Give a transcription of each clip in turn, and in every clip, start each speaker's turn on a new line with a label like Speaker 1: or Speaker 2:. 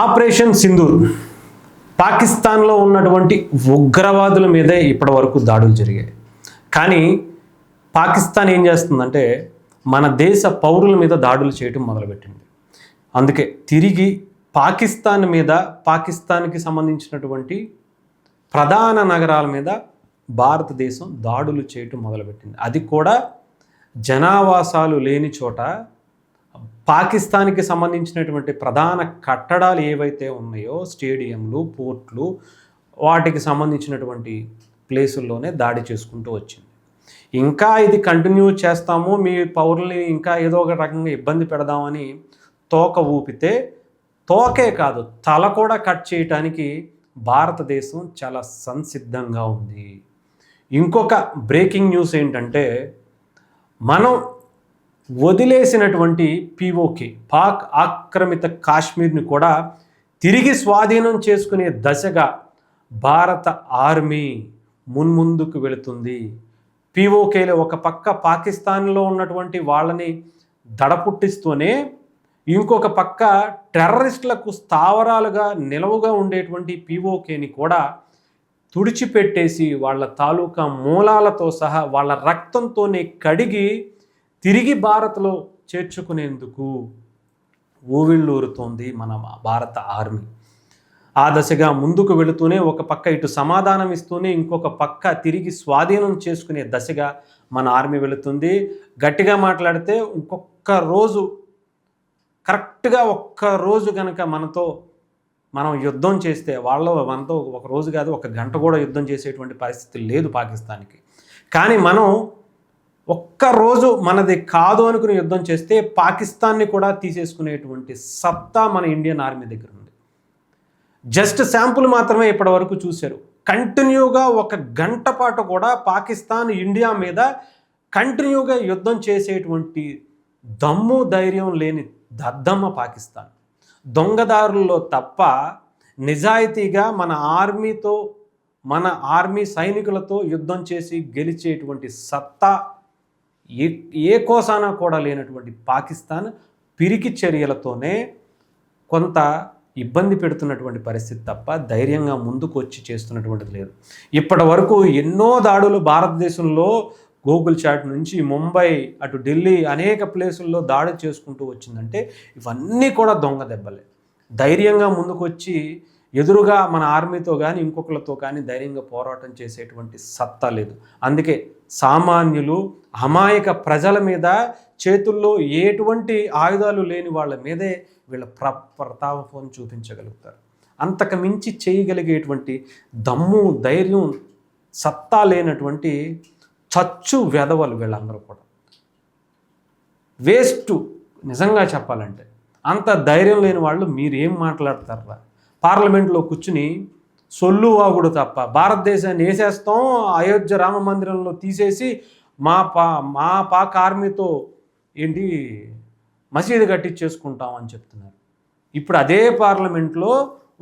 Speaker 1: Operation Sindoor పాకిస్తాన్లో ఉన్నటువంటి ఉగ్రవాదుల మీదే ఇప్పటి వరకు దాడులు జరిగాయి. కానీ పాకిస్తాన్ ఏం చేస్తుందంటే మన దేశ పౌరుల మీద దాడులు చేయటం మొదలుపెట్టింది. అందుకే తిరిగి పాకిస్తాన్ మీద పాకిస్తాన్కి సంబంధించినటువంటి ప్రధాన నగరాల మీద భారతదేశం దాడులు చేయటం మొదలుపెట్టింది. అది కూడా జనావాసాలు లేని చోట పాకిస్తాన్కి సంబంధించినటువంటి ప్రధాన కట్టడాలు ఏవైతే ఉన్నాయో స్టేడియంలు పోర్ట్లు వాటికి సంబంధించినటువంటి ప్లేసుల్లోనే దాడి చేసుకుంటూ వచ్చింది. ఇంకా ఇది కంటిన్యూ చేస్తాము మీ పౌరుల్ని ఇంకా ఏదో ఒక రకంగా ఇబ్బంది పెడదామని తోక ఊపితే తోకే కాదు తల కూడా కట్ చేయటానికి భారతదేశం చాలా సంసిద్ధంగా ఉంది. ఇంకొక బ్రేకింగ్ న్యూస్ ఏంటంటే మనం వదిలేసినటువంటి పిఓకే పాక్ ఆక్రమిత కాశ్మీర్ని కూడా తిరిగి స్వాధీనం చేసుకునే దశగా భారత ఆర్మీ మున్ముందుకు వెళుతుంది. పిఓకేలో ఒక పక్క పాకిస్తాన్లో ఉన్నటువంటి వాళ్ళని దడపుట్టిస్తూనే ఇంకొక పక్క టెర్రరిస్టులకు స్థావరాలుగా నిలవుగా ఉండేటువంటి పిఓకేని కూడా తుడిచిపెట్టేసి వాళ్ళ తాలూకా మూలాలతో సహా వాళ్ళ రక్తంతోనే కడిగి తిరిగి భారత్లో చేర్చుకునేందుకు ఊవిళ్ళూరుతోంది మన భారత ఆర్మీ. ఆ దశగా ముందుకు వెళుతూనే ఒక పక్క ఇటు సమాధానం ఇస్తూనే ఇంకొక పక్క తిరిగి స్వాధీనం చేసుకునే దశగా మన ఆర్మీ వెళుతుంది. గట్టిగా మాట్లాడితే ఇంకొక రోజు కరెక్ట్గా ఒక్క రోజు కనుక మనతో మనం యుద్ధం చేస్తే వాళ్ళ మనతో ఒక రోజు కాదు ఒక గంట కూడా యుద్ధం చేసేటువంటి పరిస్థితి లేదు పాకిస్తాన్కి. కానీ మనం ఒక్క రోజు మనది కాదు అనుకుని యుద్ధం చేస్తే పాకిస్తాన్ని కూడా తీసేసుకునేటువంటి సత్తా మన ఇండియన్ ఆర్మీ దగ్గర ఉంది. జస్ట్ శాంపుల్ మాత్రమే ఇప్పటివరకు చూశారు. కంటిన్యూగా ఒక గంట పాటు కూడా పాకిస్తాన్ ఇండియా మీద కంటిన్యూగా యుద్ధం చేసేటువంటి దమ్ము ధైర్యం లేని దద్దమ్మ పాకిస్తాన్. దొంగదారుల్లో తప్ప నిజాయితీగా మన ఆర్మీతో మన ఆర్మీ సైనికులతో యుద్ధం చేసి గెలిచేటువంటి సత్తా ఏ ఏ కోసానా కూడా లేనటువంటి పాకిస్తాన్ పిరికి చర్యలతోనే కొంత ఇబ్బంది పెడుతున్నటువంటి పరిస్థితి తప్ప ధైర్యంగా ముందుకు వచ్చి చేస్తున్నటువంటిది లేదు. ఇప్పటి వరకు ఎన్నో దాడులు భారతదేశంలో గూగుల్ చాట్ నుంచి ముంబై అటు ఢిల్లీ అనేక ప్లేసుల్లో దాడి చేసుకుంటూ వచ్చిందంటే ఇవన్నీ కూడా దొంగ దెబ్బలే. ధైర్యంగా ముందుకు వచ్చి ఎదురుగా మన ఆర్మీతో కానీ ఇంకొకరితో కానీ ధైర్యంగా పోరాటం చేసేటువంటి సత్తా లేదు. అందుకే సామాన్యులు అమాయక ప్రజల మీద చేతుల్లో ఎటువంటి ఆయుధాలు లేని వాళ్ళ మీదే వీళ్ళ ప్ర ప్రతాపం చూపించగలుగుతారు. అంతకు మించి చేయగలిగేటువంటి దమ్ము ధైర్యం సత్తా లేనటువంటి చచ్చు వెధవలు వీళ్ళందరూ కూడా. వేస్ట్ నిజంగా చెప్పాలంటే అంత ధైర్యం లేని వాళ్ళు మీరేం మాట్లాడతారా? పార్లమెంట్లో కూర్చుని సొల్లు వాగుడు తప్ప భారతదేశాన్ని వేసేస్తాం అయోధ్య రామ మందిరంలో తీసేసి మా పా మా పాక ఆర్మీతో ఏంటి మసీదు కట్టించేసుకుంటాం అని చెప్తున్నారు. ఇప్పుడు అదే పార్లమెంట్లో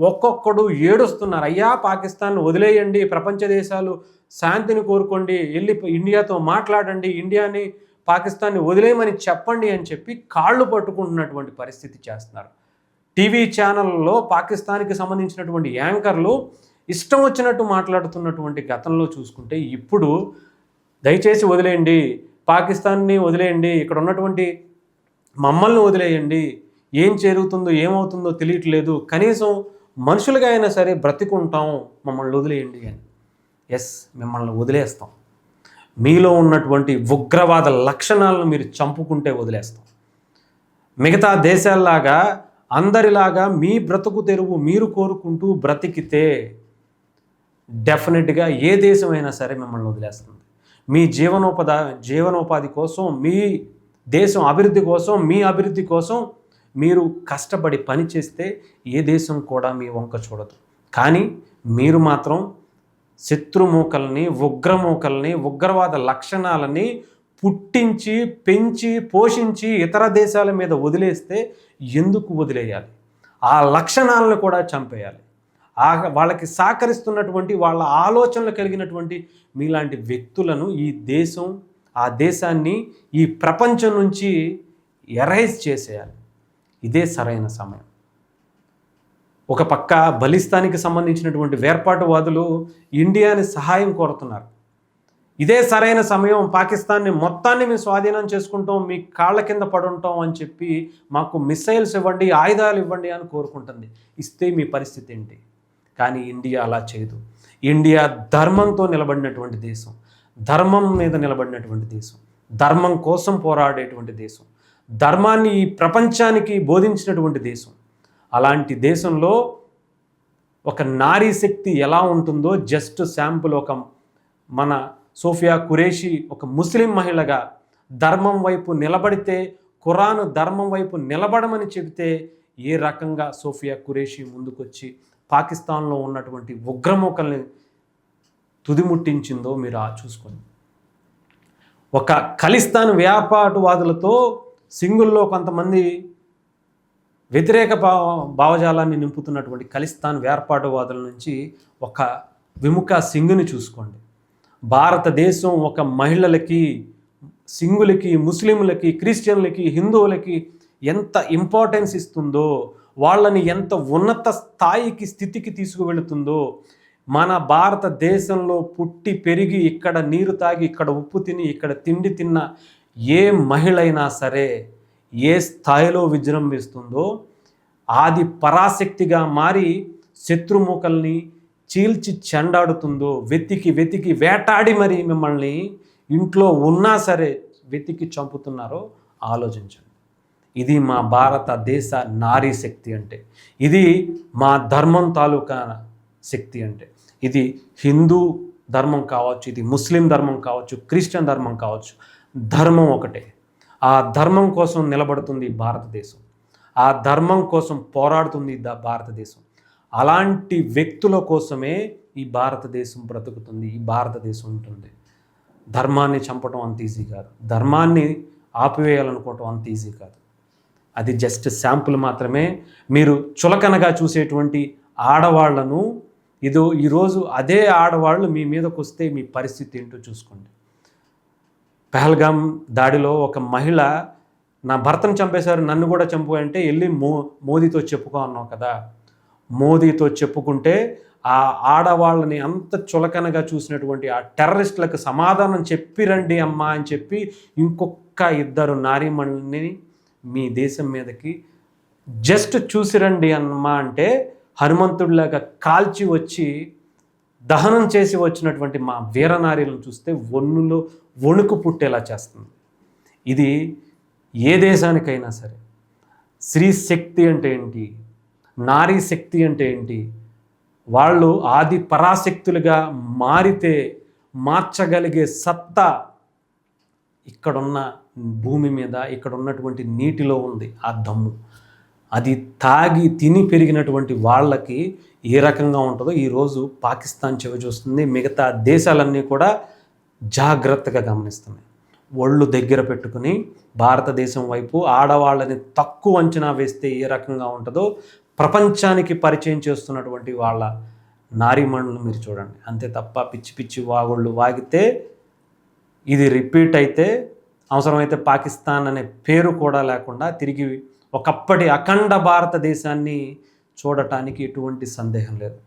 Speaker 1: ఒక్కొక్కడు ఏడుస్తున్నారు అయ్యా పాకిస్తాన్ వదిలేయండి ప్రపంచ దేశాలు శాంతిని కోరుకోండి వెళ్ళి ఇండియాతో మాట్లాడండి ఇండియాని పాకిస్తాన్ని వదిలేయమని చెప్పండి అని చెప్పి కాళ్ళు పట్టుకుంటున్నటువంటి పరిస్థితి చేస్తున్నారు. టీవీ ఛానల్లో పాకిస్తాన్కి సంబంధించినటువంటి యాంకర్లు ఇష్టం వచ్చినట్టు మాట్లాడుతున్నటువంటి గతంలో చూసుకుంటే ఇప్పుడు దయచేసి వదిలేయండి పాకిస్తాన్ని వదిలేయండి ఇక్కడ ఉన్నటువంటి మమ్మల్ని వదిలేయండి ఏం చేరుగుతుందో ఏమవుతుందో తెలియట్లేదు కనీసం మనుషులుగా అయినా సరే బ్రతికుంటాం మమ్మల్ని వదిలేయండి అని. ఎస్ మిమ్మల్ని వదిలేస్తాం. మీలో ఉన్నటువంటి ఉగ్రవాద లక్షణాలను మీరు చంపుకుంటే వదిలేస్తాం. మిగతా దేశాల్లాగా అందరిలాగా మీ బ్రతుకు తెరువు మీరు కోరుకుంటూ బ్రతికితే డెఫినెట్గా ఏ దేశమైనా సరే మిమ్మల్ని వదిలేస్తుంది. మీ జీవనోపద జీవనోపాధి కోసం మీ దేశం అభివృద్ధి కోసం మీ అభివృద్ధి కోసం మీరు కష్టపడి పని చేస్తే ఏ దేశం కూడా మీ వంక చూడదు. కానీ మీరు మాత్రం శత్రుమూకల్ని ఉగ్రమూకల్ని ఉగ్రవాద లక్షణాలని పుట్టించి పెంచి పోషించి ఇతర దేశాల మీద వదిలేస్తే ఎందుకు వదిలేయాలి? ఆ లక్షణాలను కూడా చంపేయాలి. ఆ వాళ్ళకి సహకరిస్తున్నటువంటి వాళ్ళ ఆలోచనలు కలిగినటువంటి మీలాంటి వ్యక్తులను ఈ దేశం ఆ దేశాన్ని ఈ ప్రపంచం నుంచి ఎరైజ్ చేసేయాలి. ఇదే సరైన సమయం. ఒక పక్క బలిస్తానికి సంబంధించినటువంటి వేర్పాటువాదులు ఇండియాని సహాయం కోరుతున్నారు. ఇదే సరైన సమయం పాకిస్తాన్ని మొత్తాన్ని మేము స్వాధీనం చేసుకుంటాం మీ కాళ్ళ కింద పడుంటాం అని చెప్పి మాకు మిసైల్స్ ఇవ్వండి ఆయుధాలు ఇవ్వండి అని కోరుకుంటుంది. ఇస్తే మీ పరిస్థితి ఏంటి? కానీ ఇండియా అలా చేయదు. ఇండియా ధర్మంతో నిలబడినటువంటి దేశం ధర్మం మీద నిలబడినటువంటి దేశం ధర్మం కోసం పోరాడేటువంటి దేశం ధర్మాన్ని ఈ ప్రపంచానికి బోధించినటువంటి దేశం. అలాంటి దేశంలో ఒక నారీ శక్తి ఎలా ఉంటుందో జస్ట్ శాంపుల్ ఒక మన సోఫియా కురేషి ఒక ముస్లిం మహిళగా ధర్మం వైపు నిలబడితే ఖురాను ధర్మం వైపు నిలబడమని చెబితే ఏ రకంగా సోఫియా కురేషి ముందుకొచ్చి పాకిస్తాన్లో ఉన్నటువంటి ఉగ్రమూకల్ని తుదిముట్టించిందో మీరు ఆ చూసుకోండి. ఒక ఖలిస్తాన్ వ్యాపాటువాదులతో సింగుల్లో కొంతమంది వ్యతిరేక భావ భావజాలాన్ని నింపుతున్నటువంటి ఖలిస్తాన్ వేర్పాటువాదుల నుంచి ఒక విముఖ సింగుని చూసుకోండి. భారతదేశం ఒక మహిళలకి సింగులకి ముస్లింలకి క్రిస్టియన్లకి హిందువులకి ఎంత ఇంపార్టెన్స్ ఇస్తుందో వాళ్ళని ఎంత ఉన్నత స్థాయికి స్థితికి తీసుకువెళుతుందో మన భారతదేశంలో పుట్టి పెరిగి ఇక్కడ నీరు తాగి ఇక్కడ ఉప్పు తిని ఇక్కడ తిండి తిన్న ఏ మహిళ అయినా సరే ఏ స్థాయిలో విజృంభిస్తుందో ఆది పరాశక్తిగా మారి శత్రుముఖల్ని చీల్చి చెండాడుతుందో వెతికి వెతికి వేటాడి మరి మిమ్మల్ని ఇంట్లో ఉన్నా సరే వెతికి చంపుతున్నారో ఆలోచించండి. ఇది మా భారతదేశ నారీ శక్తి అంటే. ఇది మా ధర్మం తాలూకా శక్తి అంటే. ఇది హిందూ ధర్మం కావచ్చు ఇది ముస్లిం ధర్మం కావచ్చు క్రిస్టియన్ ధర్మం కావచ్చు ధర్మం ఒకటే. ఆ ధర్మం కోసం నిలబడుతుంది భారతదేశం. ఆ ధర్మం కోసం పోరాడుతుంది ద భారతదేశం. అలాంటి వ్యక్తుల కోసమే ఈ భారతదేశం బ్రతుకుతుంది ఈ భారతదేశం ఉంటుంది. ధర్మాన్ని చంపడం అంత ఈజీ కాదు. ధర్మాన్ని ఆపివేయాలనుకోవటం అంత ఈజీ కాదు. అది జస్ట్ శాంపుల్ మాత్రమే. మీరు చులకనగా చూసేటువంటి ఆడవాళ్ళను ఇదో ఈరోజు అదే ఆడవాళ్ళు మీ మీదకు వస్తే మీ పరిస్థితి ఏంటో చూసుకోండి. పెహల్గామ్ దాడిలో ఒక మహిళ నా భర్తను చంపేశారు నన్ను కూడా చంపు అంటే వెళ్ళి మో మోదీతో చెప్పుకో అన్నావు కదా. మోదీతో చెప్పుకుంటే ఆ ఆడవాళ్ళని అంత చులకనగా చూసినటువంటి ఆ టెర్రరిస్టులకు సమాధానం చెప్పిరండి అమ్మా అని చెప్పి ఇంకొక ఇద్దరు నారీమణుల్ని మీ దేశం మీదకి జస్ట్ చూసిరండి అమ్మా అంటే హనుమంతుడిలాగా కాల్చి వచ్చి దహనం చేసి వచ్చినటువంటి మా వీరనారీలను చూస్తే వన్నులో వణుకు పుట్టేలా చేస్తుంది. ఇది ఏ దేశానికైనా సరే. స్త్రీ శక్తి అంటే ఏంటి? నారీ శక్తి అంటే ఏంటి? వాళ్ళు ఆది పరాశక్తులుగా మారితే మార్చగలిగే సత్తా ఇక్కడున్న భూమి మీద ఇక్కడ ఉన్నటువంటి నీటిలో ఉంది ఆ దమ్ము. అది తాగి తిని పెరిగినటువంటి వాళ్ళకి ఏ రకంగా ఉంటుందో ఈరోజు పాకిస్తాన్ చెవి చూస్తుంది. మిగతా దేశాలన్నీ కూడా జాగ్రత్తగా గమనిస్తున్నాయి. ఒళ్ళు దగ్గర పెట్టుకుని భారతదేశం వైపు ఆడవాళ్ళని తక్కువ అంచనా వేస్తే ఏ రకంగా ఉంటుందో ప్రపంచానికి పరిచయం చేస్తున్నటువంటి వాళ్ళ నారీమణులు మీరు చూడండి. అంతే తప్ప పిచ్చి పిచ్చి వాగుళ్ళు వాగితే ఇది రిపీట్ అయితే అవసరమైతే పాకిస్తాన్ అనే పేరు కూడా లేకుండా తిరిగి ఒకప్పటి అఖండ భారతదేశాన్ని చూడటానికి ఎటువంటి సందేహం లేదు.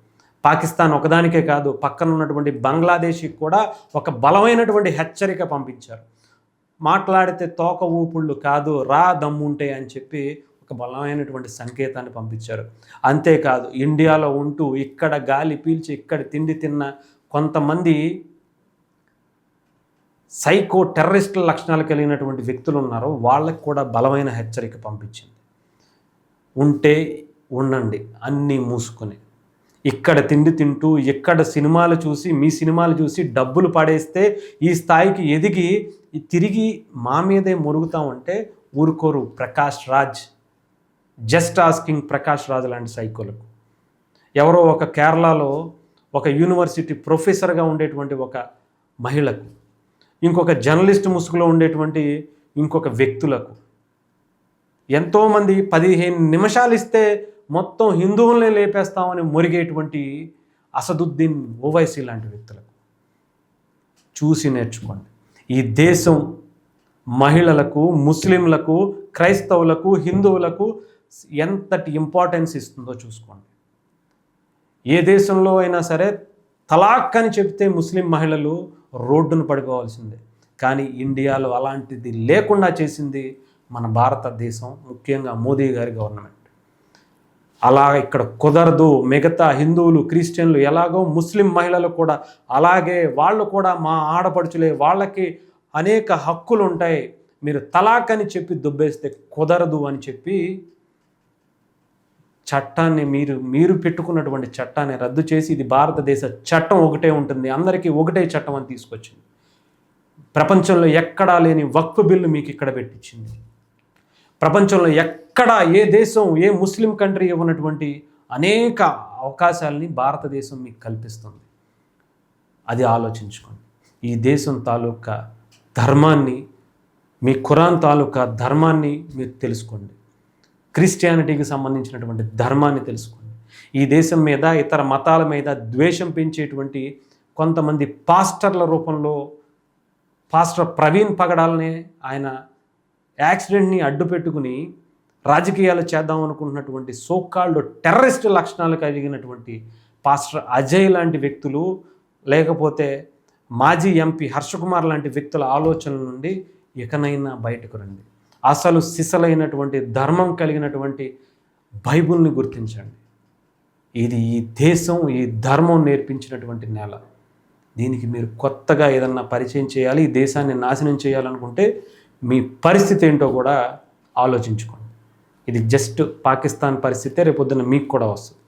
Speaker 1: పాకిస్తాన్ ఒకదానికే కాదు పక్కన ఉన్నటువంటి బంగ్లాదేశ్కి కూడా ఒక బలమైనటువంటి హెచ్చరిక పంపించారు. మాట్లాడితే తోక ఊపుళ్ళు కాదు రా దమ్ముంటే అని చెప్పి ఒక బలమైనటువంటి సంకేతాన్ని పంపించారు. అంతేకాదు ఇండియాలో ఉంటూ ఇక్కడ గాలి పీల్చి ఇక్కడ తిండి తిన్న కొంతమంది సైకో టెర్రరిస్టుల లక్షణాలు కలిగినటువంటి వ్యక్తులు ఉన్నారు. వాళ్ళకి కూడా బలమైన హెచ్చరిక పంపించింది. ఉంటే ఉండండి అన్నీ మూసుకొని. ఇక్కడ తిండి తింటూ ఇక్కడ సినిమాలు చూసి మీ సినిమాలు చూసి డబ్బులు పడేస్తే ఈ స్థాయికి ఎదిగి తిరిగి మా మీదే మురుగుతామంటే ఊరుకోరు ప్రకాష్ రాజ్. జస్ట్ ఆస్కింగ్ ప్రకాష్ రాజు లాంటి సైకోలకు. ఎవరో ఒక కేరళలో ఒక యూనివర్సిటీ ప్రొఫెసర్గా ఉండేటువంటి ఒక మహిళకు ఇంకొక జర్నలిస్ట్ ముసుగులో ఉండేటువంటి ఇంకొక వ్యక్తులకు. ఎంతోమంది పదిహేను నిమిషాలు ఇస్తే మొత్తం హిందువుల్ని లేపేస్తామని మురిగేటువంటి అసదుద్దీన్ ఓవైసీ లాంటి వ్యక్తులకు. చూసి నేర్చుకోండి. ఈ దేశం మహిళలకు ముస్లింలకు క్రైస్తవులకు హిందువులకు ఎంతటి ఇంపార్టెన్స్ ఇస్తుందో చూసుకోండి. ఏ దేశంలో అయినా సరే తలాక్ అని చెప్తే ముస్లిం మహిళలు రోడ్డును పడిపోవాల్సిందే. కానీ ఇండియాలో అలాంటిది లేకుండా చేసింది మన భారతదేశం ముఖ్యంగా మోదీ గారి గవర్నమెంట్ అలా ఇక్కడ కుదరదు. మిగతా హిందువులు క్రిస్టియన్లు ఎలాగో ముస్లిం మహిళలు కూడా అలాగే వాళ్ళు కూడా మా ఆడపడుచులే వాళ్ళకి అనేక హక్కులు ఉంటాయి మీరు తలాక్ అని చెప్పి దుబ్బేస్తే కుదరదు అని చెప్పి చట్టాన్ని మీరు మీరు పెట్టుకున్నటువంటి చట్టాన్ని రద్దు చేసి ఇది భారతదేశ చట్టం ఒకటే ఉంటుంది. అందరికీ ఒకటే చట్టం అని తీసుకొచ్చింది. ప్రపంచంలో ఎక్కడా లేని వక్ఫ్ బిల్లు మీకు ఇక్కడ పెట్టించింది. ప్రపంచంలో ఎక్కడా ఏ దేశం ఏ ముస్లిం కంట్రీ ఇవ్వనటువంటి అనేక అవకాశాలని భారతదేశం మీకు కల్పిస్తుంది. అది ఆలోచించుకోండి. ఈ దేశం తాలూకా ధర్మాన్ని మీ ఖురాన్ తాలూకా ధర్మాన్ని మీరు తెలుసుకోండి. క్రిస్టియానిటీకి సంబంధించినటువంటి ధర్మాన్ని తెలుసుకోండి ఈ దేశం మీద ఇతర మతాల మీద ద్వేషం పెంచేటువంటి కొంతమంది పాస్టర్ల రూపంలో పాస్టర్ ప్రవీణ్ పగడాలనే ఆయన యాక్సిడెంట్ని అడ్డు పెట్టుకుని రాజకీయాలు చేద్దాం అనుకుంటున్నటువంటి సోకాల్డ్ టెర్రరిస్ట్ లక్షణాలు కలిగినటువంటి పాస్టర్ అజయ్ లాంటి వ్యక్తులు లేకపోతే మాజీ ఎంపీ హర్షకుమార్ లాంటి వ్యక్తుల ఆలోచనల నుండి ఇకనైనా బయటకు రండి. అసలు సిసలైనటువంటి ధర్మం కలిగినటువంటి బైబుల్ని గుర్తించండి. ఇది ఈ దేశం ఈ ధర్మం నేర్పించినటువంటి నేల. దీనికి మీరు కొత్తగా ఏదన్నా పరిచయం చేయాలి ఈ దేశాన్ని నాశనం చేయాలనుకుంటే మీ పరిస్థితి ఏంటో కూడా ఆలోచించుకోండి. ఇది జస్ట్ పాకిస్తాన్ పరిస్థితే రేపొద్దున మీకు కూడా వస్తుంది.